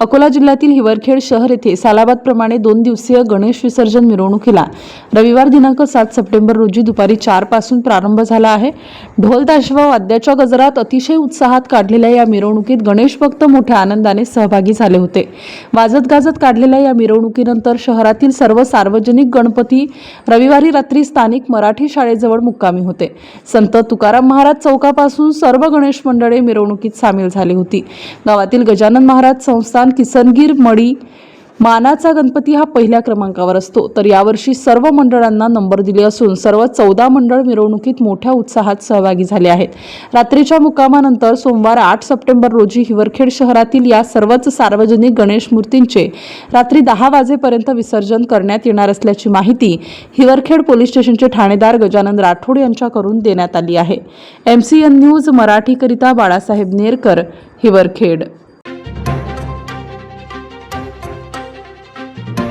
अकोला जिल्ह्यातील हिवरखेड शहर येथे सालाबादप्रमाणे दोन दिवसीय गणेश विसर्जन मिरवणुकीला रविवार दिनांक सात सप्टेंबर रोजी दुपारी चारपासून प्रारंभ झाला आहे. ढोल ताशवा वाद्याच्या गजरात अतिशय उत्साहात काढलेल्या या मिरवणुकीत गणेश भक्त मोठ्या आनंदाने सहभागी झाले होते. वाजत गाजत काढलेल्या या मिरवणुकीनंतर शहरातील सर्व सार्वजनिक गणपती रविवारी रात्री स्थानिक मराठी शाळेजवळ मुक्कामी होते. संत तुकाराम महाराज चौकापासून सर्व गणेश मंडळे मिरवणुकीत सामील झाली होती. गावातील गजानन महाराज संस्था संस्थान किसनगीर मडी मानाचा गणपती हा पहिल्या क्रमांकावर असतो. तर यावर्षी सर्व मंडळांना नंबर दिले असून सर्व चौदा मंडळ मिरवणुकीत मोठ्या उत्साहात सहभागी झाले आहेत. रात्रीच्या मुक्कामानंतर सोमवार आठ सप्टेंबर रोजी हिवरखेड शहरातील या सर्वच सार्वजनिक गणेश मूर्तींचे रात्री दहा वाजेपर्यंत विसर्जन करण्यात येणार असल्याची माहिती हिवरखेड पोलीस स्टेशनचे ठाणेदार गजानन राठोड यांच्याकडून देण्यात आली आहे. एम सी एन न्यूज मराठीकरिता बाळासाहेब नेरकर हिवरखेड.